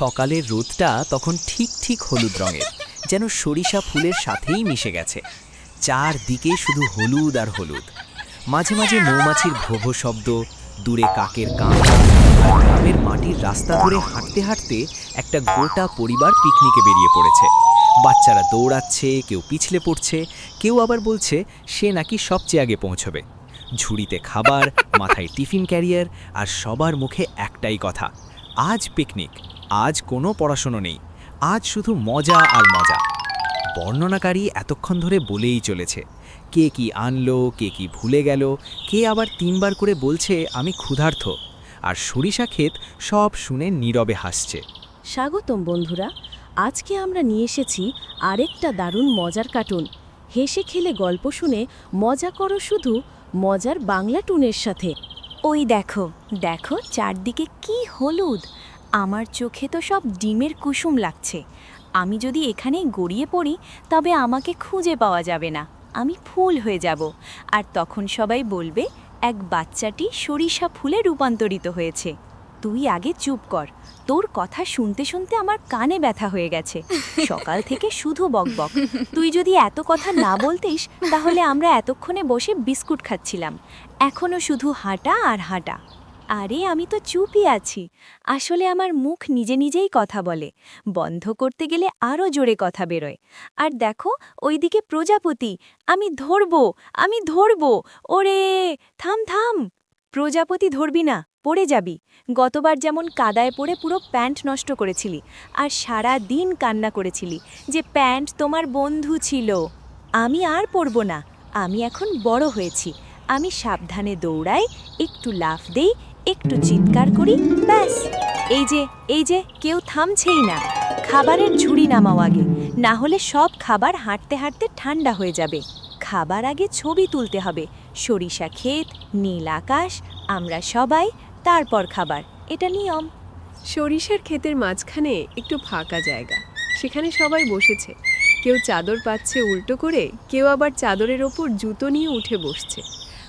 সকালের রোদটা তখন ঠিক ঠিক হলুদ রঙের, যেন সরিষা ফুলের সাথেই মিশে গেছে। চারদিকে শুধু হলুদ আর হলুদ। মাঝে মাঝে মৌমাছির ভোভো শব্দ, দূরে কাকের আর গ্রামের মাটির রাস্তা ধরে হাঁটতে হাঁটতে একটা গোটা পরিবার পিকনিকে বেরিয়ে পড়েছে। বাচ্চারা দৌড়াচ্ছে, কেউ পিছলে পড়ছে, কেউ আবার বলছে, সে নাকি সবচেয়ে আগে পৌঁছবে। ঝুড়িতে খাবার, মাথায় টিফিন ক্যারিয়ার আর সবার মুখে একটাই কথা, আজ পিকনিক। আজ কোনো পড়াশুনো নেই। আজ শুধু মজা আর মজা। বর্ণনাকারী এতক্ষণ ধরে বলেই চলেছে, কে কি আনলো, কে কি ভুলে গেল, কে আবার তিনবার করে বলছে, আমি ক্ষুধার্থ আর সরিষা ক্ষেত সব শুনে নীরবে হাসছে। স্বাগতম বন্ধুরা, আজকে আমরা নিয়ে এসেছি আরেকটা দারুণ মজার কার্টুন। হেসে খেলে গল্প শুনে মজা করো শুধু, মজার বাংলা টুনের সাথে। ওই দেখো দেখো চারদিকে কি হলুদ। আমার চোখে তো সব ডিমের কুসুম লাগছে। আমি যদি এখানেই গড়িয়ে পড়ি, তবে আমাকে খুঁজে পাওয়া যাবে না। আমি ফুল হয়ে যাব। আর তখন সবাই বলবে, এক বাচ্চাটি সরিষা ফুলে রূপান্তরিত হয়েছে। তুই আগে চুপ কর। তোর কথা শুনতে শুনতে আমার কানে ব্যথা হয়ে গেছে। সকাল থেকে শুধু বকবক তুই যদি এত কথা না বলতিস, তাহলে আমরা এতক্ষণে বসে বিস্কুট খাচ্ছিলাম। এখনও শুধু হাঁটা আর হাঁটা। আরে, আমি তো চুপই আছি। আসলে আমার মুখ নিজে নিজেই কথা বলে। বন্ধ করতে গেলে আরও জোরে কথা বেরোয়। আর দেখো, ওইদিকে প্রজাপতি, আমি ধরবো আমি ধরবো, ওরে, থাম থাম। প্রজাপতি ধরবি না, পড়ে যাবি। গতবার যেমন কাদায় পড়ে পুরো প্যান্ট নষ্ট করেছিলি, আর সারা দিন কান্না করেছিলি যে প্যান্ট তোমার বন্ধু ছিল। আমি আর পরব না, আমি এখন বড় হয়েছি। আমি সাবধানে দৌড়াই, একটু লাফ দেই একটু চিৎকার করি, ব্যাস। এই যে এই যে, কেউ থামছেই না। খাবারের ঝুড়ি নামাও আগে, না হলে সব খাবার হাঁটতে হাঁটতে ঠান্ডা হয়ে যাবে। খাবার আগে ছবি তুলতে হবে, সরিষা ক্ষেত, নীল আকাশ, আমরা সবাই, তারপর খাবার, এটা নিয়ম। সরিষার ক্ষেতের মাঝখানে একটু ফাঁকা জায়গা, সেখানে সবাই বসেছে। কেউ চাদর পাচ্ছে উল্টো করে, কেউ আবার চাদরের ওপর জুতো নিয়ে উঠে বসছে।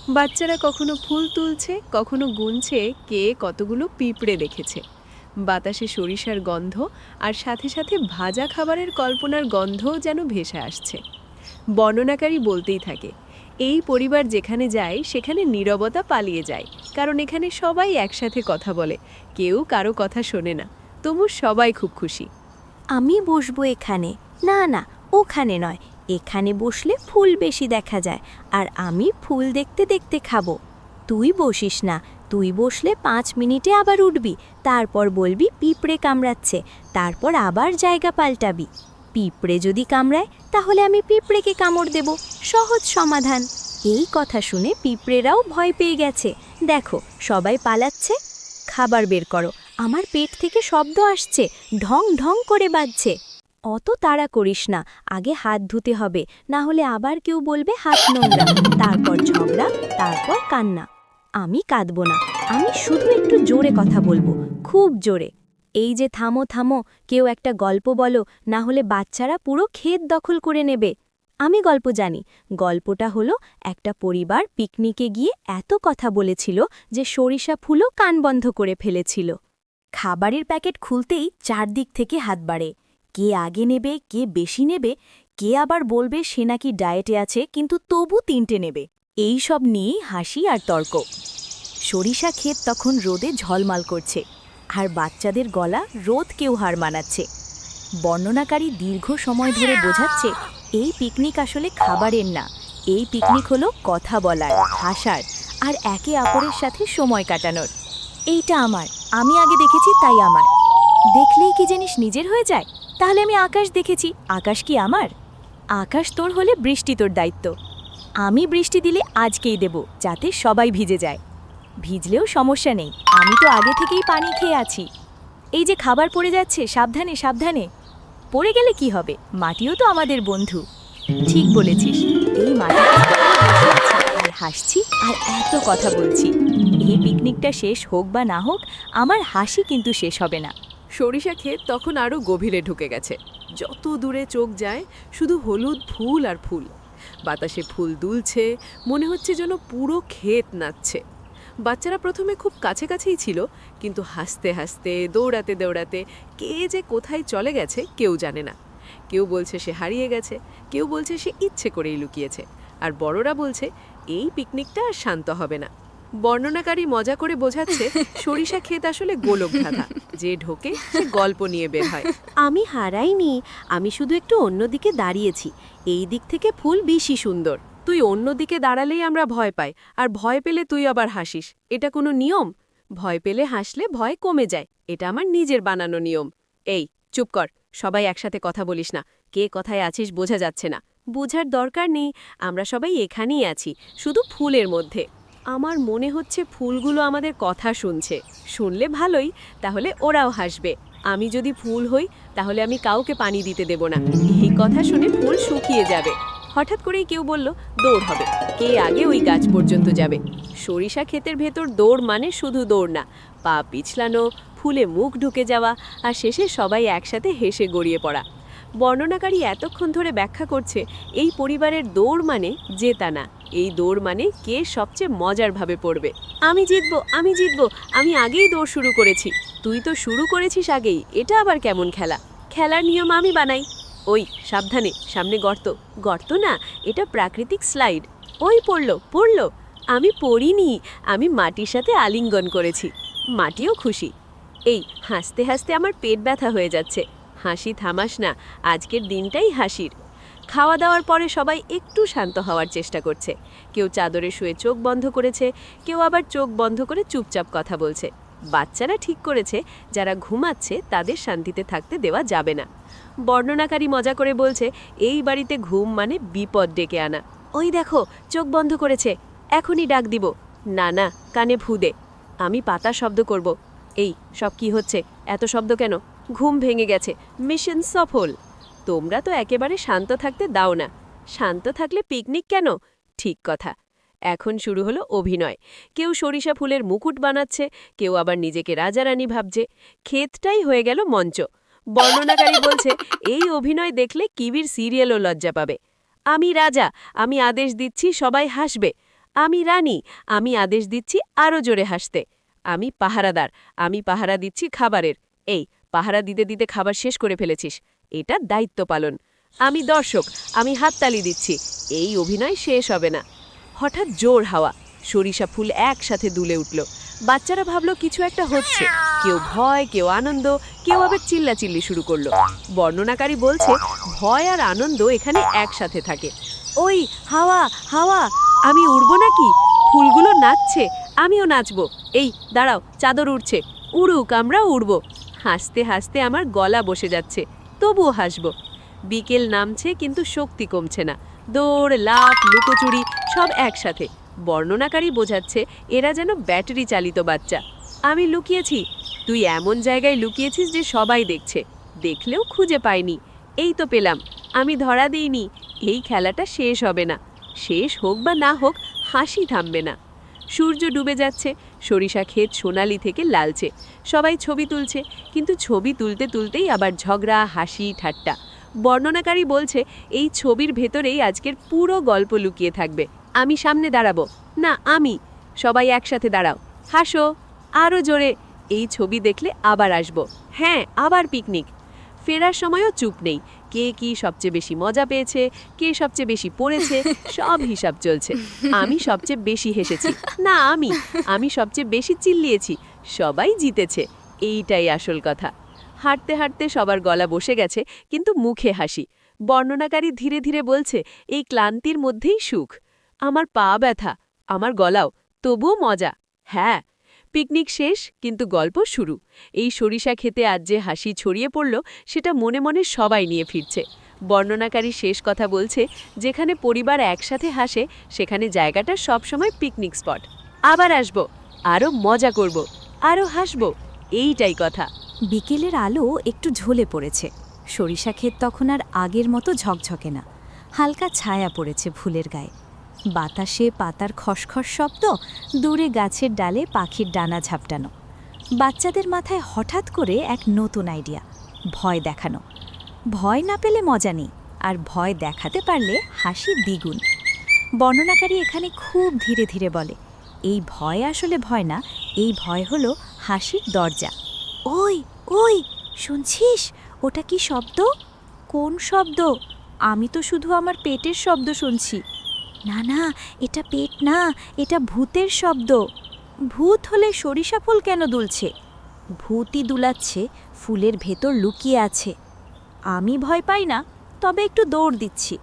বাচ্চারা কখনো ফুল তুলছে, কখনো গুনছে, কে কতগুলো পিঁপড়ে দেখেছে। বাতাসে সরিষার গন্ধ আর সাথে সাথে ভাজা খাবারের কল্পনার গন্ধও যেন ভেসে আসছে। বর্ণনাকারী বলতেই থাকে, এই পরিবার যেখানে যায়, সেখানে নীরবতা পালিয়ে যায়। কারণ এখানে সবাই একসাথে কথা বলে, কেউ কারও কথা শোনে না। তবু সবাই খুব খুশি। আমি বসবো এখানে। না না, ওখানে নয়। এখানে বসলে ফুল বেশি দেখা যায়, আর আমি ফুল দেখতে দেখতে খাব। তুই বসিস না, তুই বসলে পাঁচ মিনিটে আবার উঠবি, তারপর বলবি পিঁপড়ে কামড়াচ্ছে, তারপর আবার জায়গা পাল্টাবি। পিঁপড়ে যদি কামড়ায়, তাহলে আমি পিঁপড়েকে কামড় দেব। সহজ সমাধান। এই কথা শুনে পিঁপড়েরাও ভয় পেয়ে গেছে। দেখো, সবাই পালাচ্ছে। খাবার বের করো। আমার পেট থেকে শব্দ আসছে। ঢং ঢং করে বাজছে। অত তাড়া করিস না, আগে হাত ধুতে হবে, না হলে আবার কেউ বলবে হাত নোংরা। তারপর ঝগড়া, তারপর কান্না। আমি কাঁদব না, আমি শুধু একটু জোরে কথা বলব, খুব জোরে। এই যে থামো থামো, কেউ একটা গল্প বলো, না হলে বাচ্চারা পুরো ক্ষেত দখল করে নেবে। আমি গল্প জানি, গল্পটা হলো একটা পরিবার পিকনিকে গিয়ে এত কথা বলেছিল যে সরিষা ফুলও কান বন্ধ করে ফেলেছিল। খাবারের প্যাকেট খুলতেই চারদিক থেকে হাত বাড়ে। কে আগে নেবে, কে বেশি নেবে, কে আবার বলবে সে নাকি ডায়েটে আছে, কিন্তু তবু তিনটে নেবে। এই সব নিয়েই হাসি আর তর্ক। সরিষা ক্ষেত তখন রোদে ঝলমাল করছে, আর বাচ্চাদের গলা রোদ কেউ হার মানাচ্ছে। বর্ণনাকারী দীর্ঘ সময় ধরে বোঝাচ্ছে, এই পিকনিক আসলে খাবারের না, এই পিকনিক হলো কথা বলার, হাসার, আর একে অপরের সাথে সময় কাটানোর। এইটা আমার, আমি আগে দেখেছি তাই আমার। দেখলেই কি জিনিস নিজের হয়ে যায়? তাহলে আমি আকাশ দেখেছি। আকাশ কি আমার? আকাশ তোর হলে বৃষ্টি তোর দায়িত্ব। আমি বৃষ্টি দিলে আজকেই দেব, যাতে সবাই ভিজে যায়। ভিজলেও সমস্যা নেই। আমি তো আগে থেকেই পানি খেয়ে আছি। এই যে খাবার পড়ে যাচ্ছে, সাবধানে সাবধানে। পড়ে গেলে কি হবে? মাটিও তো আমাদের বন্ধু। ঠিক বলেছিস। এই মাটি হাসছি, আর এত কথা বলছি। এই পিকনিকটা শেষ হোক বা না হোক, আমার হাসি কিন্তু শেষ হবে না। সরিষা ক্ষেত তখন আরও গভীরে ঢুকে গেছে। যত দূরে চোখ যায়, শুধু হলুদ ফুল আর ফুল। বাতাসে ফুল দুলছে, মনে হচ্ছে যেন পুরো ক্ষেত নাচছে। বাচ্চারা প্রথমে খুব কাছে কাছেই ছিল, কিন্তু হাসতে হাসতে, দৌড়াতে দৌড়াতে, কে যে কোথায় চলে গেছে কেউ জানে না। কেউ বলছে সে হারিয়ে গেছে, কেউ বলছে সে ইচ্ছে করেই লুকিয়েছে, আর বড়রা বলছে, এই পিকনিকটা আর শান্ত হবে না। বর্ণনাকারী মজা করে বোঝাচ্ছে সরিষা ক্ষেত আসলে গোলক ধাঁধা যে ঢোকে সে গল্প নিয়ে বের হয়। আমি হারাইনি আমি শুধু একটু অন্যদিকে দাঁড়িয়েছি। এই দিক থেকে ফুল বেশি সুন্দর। তুই অন্যদিকে দাঁড়ালেই আমরা ভয় পাই আর ভয় পেলে তুই আবার হাসিস। এটা কোনো নিয়ম? ভয় পেলে হাসলে ভয় কমে যায়। এটা আমার নিজের বানানো নিয়ম। এই চুপ কর সবাই একসাথে কথা বলিস না। কে কথায় আছিস বোঝা যাচ্ছে না। বোঝার দরকার নেই আমরা সবাই এখানেই আছি শুধু ফুলের মধ্যে। আমার মনে হচ্ছে ফুলগুলো আমাদের কথা শুনছে। শুনলে ভালোই, তাহলে ওরাও হাসবে। আমি যদি ফুল হই, তাহলে আমি কাউকে পানি দিতে দেব না। এই কথা শুনে ফুল শুকিয়ে যাবে। হঠাৎ করেই কেউ বলল, দৌড় হবে। কে আগে ওই গাছ পর্যন্ত যাবে? সরিষা ক্ষেতের ভেতর দৌড় মানে শুধু দৌড় না। পা পিছলানো, ফুলে মুখ ঢুকে যাওয়া, আর শেষে সবাই একসাথে হেসে গড়িয়ে পড়া। বর্ণনাকারী এতক্ষণ ধরে ব্যাখ্যা করছে, এই পরিবারের দৌড় মানে জেতা না। এই দৌড় মানে কে সবচেয়ে মজারভাবে পড়বে। আমি জিতবো আমি জিতবো, আমি আগেই দৌড় শুরু করেছি। তুই তো শুরু করেছিস আগেই, এটা আবার কেমন খেলা? খেলার নিয়ম আমি বানাই। ওই, সাবধানে, সামনে গর্ত। গর্ত না, এটা প্রাকৃতিক স্লাইড। ওই পড়ল পড়ল। আমি পড়িনি, আমি মাটির সাথে আলিঙ্গন করেছি। মাটিও খুশি। এই, হাসতে হাসতে আমার পেট ব্যথা হয়ে যাচ্ছে। হাসি থামাস না, আজকের দিনটাই হাসির। খাওয়া দাওয়ার পরে সবাই একটু শান্ত হওয়ার চেষ্টা করছে। কেউ চাদরে শুয়ে চোখ বন্ধ করেছে, কেউ আবার চোখ বন্ধ করে চুপচাপ কথা বলছে। বাচ্চারা ঠিক করেছে, যারা ঘুমাচ্ছে তাদের শান্তিতে থাকতে দেওয়া যাবে না। বর্ণনাকারী মজা করে বলছে, এই বাড়িতে ঘুম মানে বিপদ ডেকে আনা। ওই দেখো, চোখ বন্ধ করেছে, এখনই ডাক দিব। না না, কানে ফুদে আমি পাতা শব্দ করব। এই, সব কি হচ্ছে? এত শব্দ কেন? ঘুম ভেঙে গেছে। মিশন সফল। তোমরা তো একেবারে শান্ত থাকতে দাও না। শান্ত থাকলে পিকনিক কেন? ঠিক কথা। এখন শুরু হলো অভিনয়। কেউ সরিষা ফুলের মুকুট বানাচ্ছে, কেউ আবার নিজেকে রাজারানী ভাবছে। ক্ষেতটাই হয়ে গেল মঞ্চ। বর্ণনাকারী বলছে, এই অভিনয় দেখলে কিবির সিরিয়ালও লজ্জা পাবে। আমি রাজা, আমি আদেশ দিচ্ছি সবাই হাসবে। আমি রানী, আমি আদেশ দিচ্ছি আরও জোরে হাসতে। আমি পাহারাদার, আমি পাহারা দিচ্ছি খাবারের। এই পাহারা দিতে দিতে খাবার শেষ করে ফেলেছিস। এটা দায়িত্ব পালন। আমি দর্শক, আমি হাততালি দিচ্ছি। এই অভিনয় শেষ হবে না। হঠাৎ জোর হাওয়া। সরিষা ফুল একসাথে দুলে উঠল। বাচ্চারা ভাবলো, কিছু একটা হচ্ছে। কেউ ভয়, কেউ আনন্দ, কেউ আবার চিল্লাচিল্লি শুরু করল। বর্ণনাকারী বলছে, ভয় আর আনন্দ এখানে একসাথে থাকে। ওই, হাওয়া হাওয়া, আমি উড়বো নাকি? ফুলগুলো নাচছে, আমিও নাচবো। এই, দাঁড়াও, চাদর উড়ছে। উড়ুক আমরা উড়বো। হাসতে হাসতে আমার গলা বসে যাচ্ছে, তবুও হাসব। বিকেল নামছে কিন্তু শক্তি কমছে না। দৌড়, লাফ, লুকোচুরি সব একসাথে। বর্ণনাকারী বোঝাচ্ছে এরা যেন ব্যাটারি চালিত বাচ্চা। আমি লুকিয়েছি। তুই এমন জায়গায় লুকিয়েছিস যে সবাই দেখছে। দেখলেও খুঁজে পাইনি। এই তো পেলাম। আমি ধরা দিইনি। এই খেলাটা শেষ হবে না। শেষ হোক বা না হোক, হাসি থামবে না। সূর্য ডুবে যাচ্ছে। সরিষা ক্ষেত সোনালি থেকে লালচে। সবাই ছবি তুলছে, কিন্তু ছবি তুলতে তুলতেই আবার ঝগড়া, হাসি, ঠাট্টা। বর্ণনাকারী বলছে, এই ছবির ভেতরেই আজকের পুরো গল্প লুকিয়ে থাকবে। আমি সামনে দাঁড়াবো। না, আমি। সবাই একসাথে দাঁড়াও। হাসো। আরও জোরে। এই ছবি দেখলে আবার আসব। হ্যাঁ আবার পিকনিক ফেরার সময়ও চুপ নেই। কে কি সবচেয়ে বেশি মজা পেয়েছে কে সবচেয়ে বেশি পড়েছে সব হিসাব চলছে। আমি সবচেয়ে বেশি হেসেছি। না আমি আমি সবচেয়ে বেশি চিল্লিয়েছি। সবাই জিতেছে। এইটাই আসল কথা। হাঁটতে হাঁটতে সবার গলা বসে গেছে কিন্তু মুখে হাসি। বর্ণনাকারী ধীরে ধীরে বলছে এই ক্লান্তির মধ্যেই সুখ। আমার পা ব্যথা। আমার গলাও। তবুও মজা। হ্যাঁ পিকনিক শেষ, কিন্তু গল্প শুরু। এই সরিষা খেতে আজ যে হাসি ছড়িয়ে পড়ল, সেটা মনে মনে সবাই নিয়ে ফিরছে। বর্ণনাকারী শেষ কথা বলছে, যেখানে পরিবার একসাথে হাসে, সেখানে জায়গাটা সবসময় পিকনিক স্পট। আবার আসব আরও মজা করব আরও হাসব, এইটাই কথা। বিকেলের আলো একটু ঝোলে পড়েছে। সরিষা ক্ষেত তখন আর আগের মতো ঝকঝকে না। হালকা ছায়া পড়েছে ফুলের গায়ে। বাতাসে পাতার খসখস শব্দ, দূরে গাছের ডালে পাখির ডানা ঝাপটানো। বাচ্চাদের মাথায় হঠাৎ করে এক নতুন আইডিয়া ভয় দেখানো। ভয় না পেলে মজা নেই, আর ভয় দেখাতে পারলে হাসি দ্বিগুণ। বর্ণনাকারী এখানে খুব ধীরে ধীরে বলে, এই ভয় আসলে ভয় না, এই ভয় হলো হাসির দরজা। ওই ওই, শুনছিস? ওটা কি শব্দ? কোন শব্দ? আমি তো শুধু আমার পেটের শব্দ শুনছি। না না, এটা পেট না, এটা ভূতের শব্দ। ভূত হলে সরিষা ফুল কেন দুলছে? ভূতই দুলাচ্ছে, ফুলের ভেতর লুকিয়ে আছে। আমি ভয় পাই না, তবে একটু দৌড় দিচ্ছি।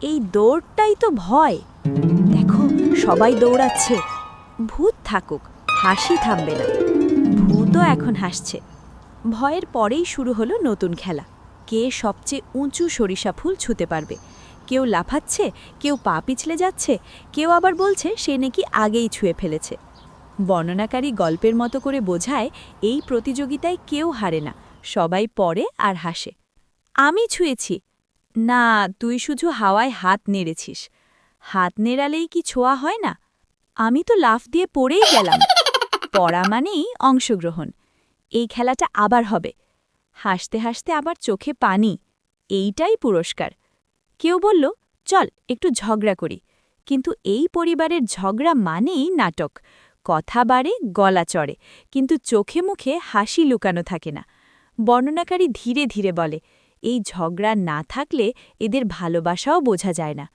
এই দৌড়টাই তো ভয়। দেখো, সবাই দৌড়াচ্ছে। ভূত থাকুক, হাসি থামবে না। ভূতও এখন হাসছে। ভয়ের পরেই শুরু হলো নতুন খেলা। কে সবচেয়ে উঁচু সরিষা ফুল ছুতে পারবে? কেউ লাফাচ্ছে, কেউ পা পিছলে যাচ্ছে, কেউ আবার বলছে সে নাকি আগেই ছুঁয়ে ফেলেছে। বর্ণনাকারী গল্পের মতো করে বোঝায় এই প্রতিযোগিতায় কেউ হারে না, সবাই পড়ে আর হাসে। আমি ছুঁয়েছি। না, তুই শুধু হাওয়ায় হাত নেড়েছিস। হাত নেড়ালেই কি ছোঁয়া হয় না? আমি তো লাফ দিয়ে পড়েই গেলাম। পড়া মানেই অংশগ্রহণ। এই খেলাটা আবার হবে। হাসতে হাসতে আবার চোখে পানি। এইটাই পুরস্কার। কেউ বলল, চল, একটু ঝগড়া করি। কিন্তু এই পরিবারের ঝগড়া মানেই নাটক। কথা বাড়ে, গলা চড়ে, কিন্তু চোখে মুখে হাসি লুকানো থাকে না। বর্ণনাকারী ধীরে ধীরে বলে, এই ঝগড়া না থাকলে এদের ভালোবাসাও বোঝা যায় না।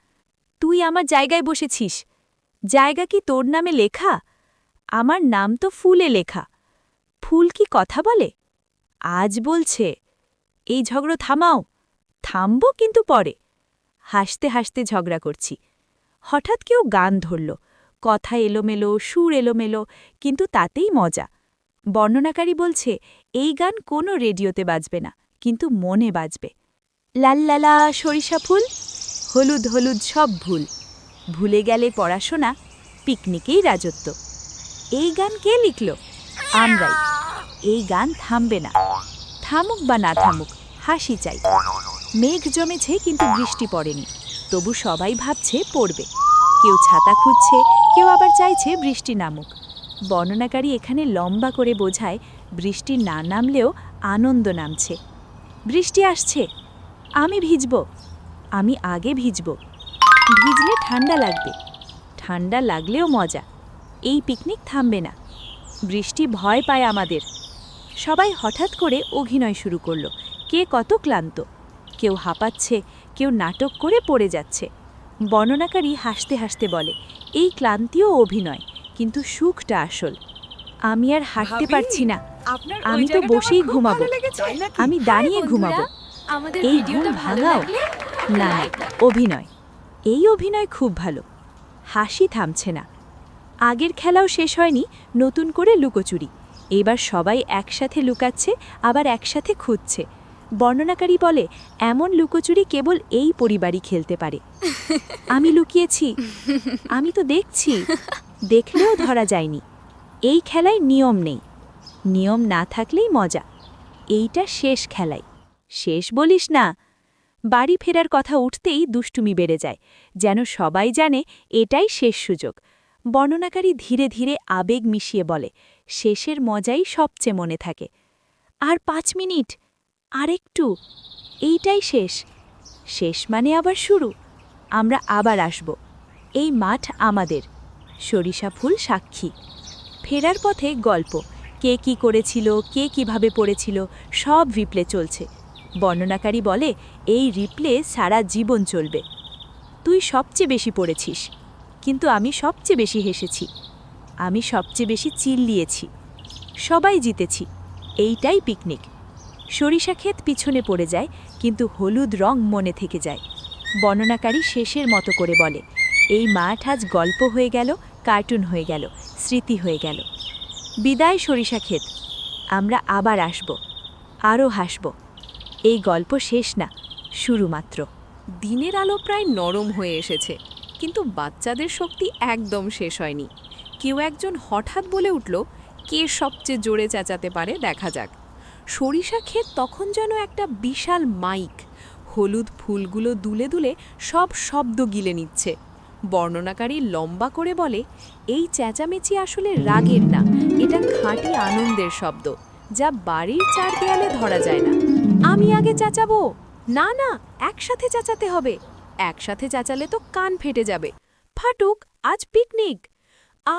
তুই আমার জায়গায় বসেছিস। জায়গা কি তোর নামে লেখা? আমার নাম তো ফুলে লেখা। ফুল কি কথা বলে? আজ বলছে, এই ঝগড়ো থামাও। থামব কিন্তু পরে। হাসতে হাসতে ঝগড়া করছি। হঠাৎ কেউ গান ধরল। কথা এলোমেলো, সুর এলোমেলো, কিন্তু তাতেই মজা। বর্ণনাকারী বলছে, এই গান কোনো রেডিওতে বাজবে না, কিন্তু মনে বাজবে। লাল্লালা, সরিষা ফুল, হলুদ হলুদ সব ভুল। ভুলে গেলে পড়াশোনা, পিকনিকেই রাজত্ব। এই গান কে লিখল? আমরাই। এই গান থামবে না। থামুক বা না থামুক হাসি চাই। মেঘ জমেছে কিন্তু বৃষ্টি পড়েনি। তবু সবাই ভাবছে পড়বে। কেউ ছাতা খুঁজছে, কেউ আবার চাইছে বৃষ্টি নামুক। বর্ণনাকারী এখানে লম্বা করে বোঝায়, বৃষ্টি না নামলেও আনন্দ নামছে। বৃষ্টি আসছে। আমি ভিজব। আমি আগে ভিজব। ভিজলে ঠান্ডা লাগবে। ঠান্ডা লাগলেও মজা। এই পিকনিক থামবে না। বৃষ্টি ভয় পায় আমাদের। সবাই হঠাৎ করে অভিনয় শুরু করল। কে কত ক্লান্ত। কেউ হাঁপাচ্ছে কেউ নাটক করে পড়ে যাচ্ছে। বর্ণনাকারী হাসতে হাসতে বলে এই ক্লান্তিও অভিনয় কিন্তু সুখটা আসল। আমি আর হাঁটতে পারছি না। আমি তো বসেই ঘুমাবো। আমি দাঁড়িয়ে ঘুমাবো। এই ঘুম ভাঙাও। না না অভিনয়। এই অভিনয় খুব ভালো। হাসি থামছে না। আগের খেলাও শেষ হয়নি নতুন করে লুকোচুরি। এবার সবাই একসাথে লুকাচ্ছে আবার একসাথে খুঁজছে। বর্ণনাকারী বলে, এমন লুকোচুরি কেবল এই পরিবারই খেলতে পারে। আমি লুকিয়েছি, আমি তো দেখছি, দেখলেও ধরা যায়নি। এই খেলায় নিয়ম নেই, নিয়ম না থাকলেই মজা। এইটা শেষ খেলাই শেষ বলিস না, বাড়ি ফেরার কথা উঠতেই দুষ্টুমি বেড়ে যায়, যেন সবাই জানে এটাই শেষ সুযোগ। বর্ণনাকারী ধীরে ধীরে আবেগ মিশিয়ে বলে, শেষের মজাই সবচেয়ে মনে থাকে। আর পাঁচ মিনিট আরেকটু। এইটাই শেষ। শেষ মানে আবার শুরু। আমরা আবার আসব। এই মাঠ আমাদের। সরিষা ফুল সাক্ষী। ফেরার পথে গল্প। কে কি করেছিল, কে কীভাবে পড়েছিল, সব রিপ্লে চলছে। বর্ণনাকারী বলে, এই রিপ্লে সারা জীবন চলবে। তুই সবচেয়ে বেশি পড়েছিস। কিন্তু আমি সবচেয়ে বেশি হেসেছি। আমি সবচেয়ে বেশি চিল্লিয়েছি। সবাই জিতেছি। এইটাই পিকনিক। সরিষা ক্ষেত পিছনে পড়ে যায়, কিন্তু হলুদ রং মনে থেকে যায়। বর্ণনাকারী শেষের মতো করে বলে, এই মাঠ আজ গল্প হয়ে গেল, কার্টুন হয়ে গেল, স্মৃতি হয়ে গেল। বিদায় সরিষা ক্ষেত। আমরা আবার আসব, আরও হাসব। এই গল্প শেষ না, শুরু মাত্র। দিনের আলো প্রায় নরম হয়ে এসেছে, কিন্তু বাচ্চাদের শক্তি একদম শেষ হয়নি। কেউ একজন হঠাৎ বলে উঠল, কে সবচেয়ে জোরে চেঁচাতে পারে, দেখা যাক। সরিষা ক্ষেত তখন যেন একটা বিশাল মাইক। হলুদ ফুলগুলো দুলে দুলে সব শব্দ গিলে নিচ্ছে। বর্ণনাকারী লম্বা করে বলে, এই চেঁচামেচি আসলে রাগের না, এটা খাঁটি আনন্দের শব্দ, যা বাড়ির চার দেয়ালে ধরা যায় না। আমি আগে চেঁচাবো? না না, একসাথে চেঁচাতে হবে। একসাথে চেঁচালে তো কান ফেটে যাবে। ফাটুক, আজ পিকনিক। আ,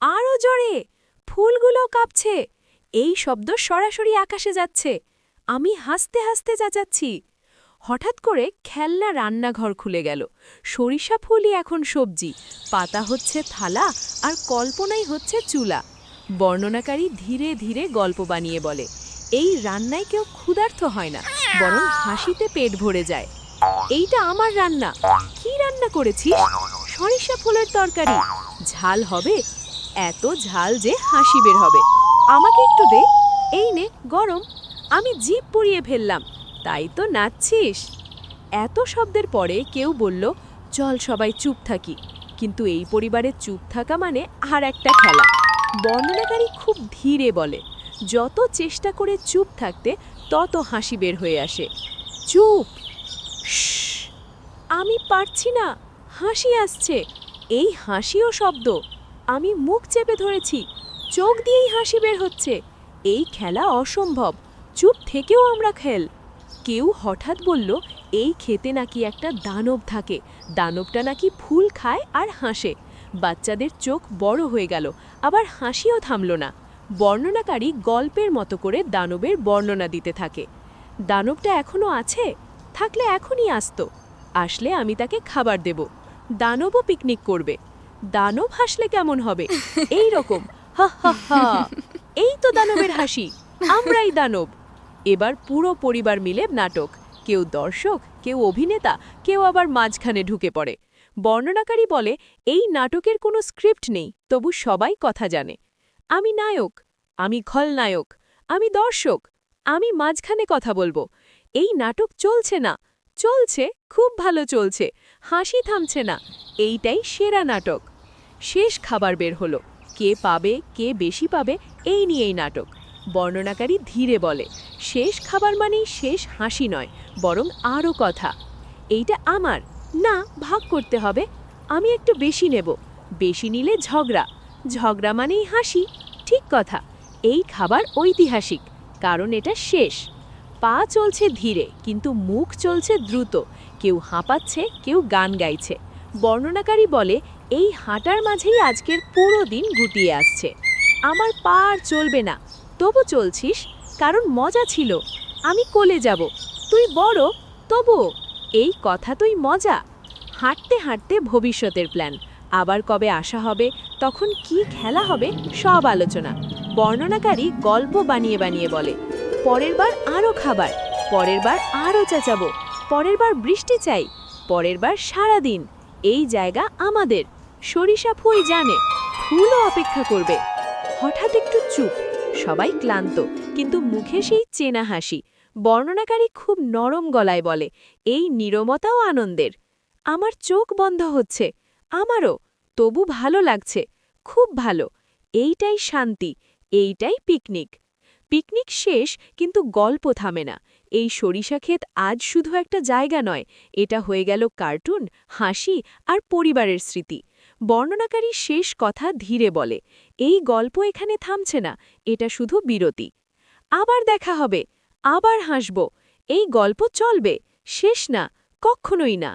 আরও জোরে, ফুলগুলো কাঁপছে। এই শব্দ সরাসরি আকাশে যাচ্ছে। আমি হাসতে হাসতে যাচাচ্ছি। হঠাৎ করে খেলনা রান্নাঘর খুলে গেল। সরিষা ফুলই এখন সবজি। পাতা হচ্ছে থালা আর কল্পনাই হচ্ছে চুলা। বর্ণনাকারী ধীরে ধীরে গল্প বানিয়ে বলে, এই রান্নায় কেউ ক্ষুধার্ত হয় না, বরং হাসিতে পেট ভরে যায়। এইটা আমার রান্না। কি রান্না করেছিস? সরিষা ফুলের তরকারি। ঝাল হবে, এত ঝাল যে হাসি বের হবে। আমাকে একটু দে। এই নে, গরম। আমি জিভ পুড়িয়ে ফেললাম। তাই তো নাচছিস। এত শব্দের পরে কেউ বলল, চল সবাই চুপ থাকি। কিন্তু এই পরিবারে চুপ থাকা মানে আর একটা খেলা। বর্ণনাকারী খুব ধীরে বলে, যত চেষ্টা করে চুপ থাকতে, তত হাসি বের হয়ে আসে। চুপ? আমি পারছি না। হাসি আসছে। এই হাসিও শব্দ। আমি মুখ চেপে ধরেছি। চোখ দিয়েই হাসি বের হচ্ছে। এই খেলা অসম্ভব। চুপ থেকেও আমরা খেল। কেউ হঠাৎ বলল এই খেতে নাকি একটা দানব থাকে। দানবটা নাকি ফুল খায় আর হাসে। বাচ্চাদের চোখ বড় হয়ে গেল আবার হাসিও থামল না। বর্ণনাকারী গল্পের মতো করে দানবের বর্ণনা দিতে থাকে। দানবটা এখনও আছে? থাকলে এখনই আসতো। আসলে আমি তাকে খাবার দেব। দানবও পিকনিক করবে। দানব হাসলে কেমন হবে? এই রকম। হা হা হা। এই তো দানবের হাসি, আমরাই দানব। এবার পুরো পরিবার মিলে নাটক। কেউ দর্শক, কেউ অভিনেতা, কেউ আবার মাঝখানে ঢুকে পড়ে। বর্ণনাকারী বলে, এই নাটকের কোনো স্ক্রিপ্ট নেই, তবু সবাই কথা জানে। আমি নায়ক, আমি খলনায়ক, আমি দর্শক, আমি মাঝখানে কথা বলব। এই নাটক চলছে না, চলছে, খুব ভালো চলছে, হাসি থামছে না, এইটাই সেরা নাটক। শেষ খাবার বের হলো। কে পাবে, কে বেশি পাবে, এই নিয়েই নাটক। বর্ণনাকারী ধীরে বলে, শেষ খাবার মানেই শেষ হাসি নয়, বরং আরও কথা। এইটা আমার, না, ভাগ করতে হবে, আমি একটু বেশি নেব, বেশি নিলে ঝগড়া। ঝগড়া মানেই হাসি, ঠিক কথা, এই খাবার ঐতিহাসিক, কারণ এটা শেষ। পা চলছে ধীরে, কিন্তু মুখ চলছে দ্রুত, কেউ হাঁপাচ্ছে, কেউ গান গাইছে। বর্ণনাকারী বলে এই হাঁটার মাঝেই আজকের পুরো দিন গুটিয়ে আসছে। আমার পা আর চলবে না। তবু চলছিস, কারণ মজা ছিল। আমি কোলে যাব। তুই বড় তবু এই কথা তুই মজা। হাঁটতে হাঁটতে ভবিষ্যতের প্ল্যান। আবার কবে আসা হবে, তখন কি খেলা হবে, সব আলোচনা। বর্ণনাকারী গল্প বানিয়ে বানিয়ে বলে, পরের বার আরও খাবার, পরের বার আরও চেঁচাবো, পরের বার বৃষ্টি চাই, পরের বার সারা দিন এই জায়গা আমাদের। সরিষা ফুল জানে, ফুলও অপেক্ষা করবে। হঠাৎ একটু চুপ, সবাই ক্লান্ত, কিন্তু মুখে সেই চেনা হাসি, বর্ণনাকারী খুব নরম গলায় বলে, এই নীরবতাও আনন্দের। আমার চোখ বন্ধ হচ্ছে, আমারও, তবু ভালো লাগছে, খুব ভালো, এইটাই শান্তি, এইটাই পিকনিক পিকনিক শেষ কিন্তু গল্প থামে না। এই সরিষা ক্ষেত আজ শুধু একটা জায়গা নয়, এটা হয়ে গেল কার্টুন, হাসি আর পরিবারের স্মৃতি। বর্ণনাকারী শেষ কথা ধীরে বলে, এই গল্প এখানে থামছে না, এটা শুধু বিরতি। আবার দেখা হবে, আবার হাসব, এই গল্প চলবে, শেষ না, কখনোই না।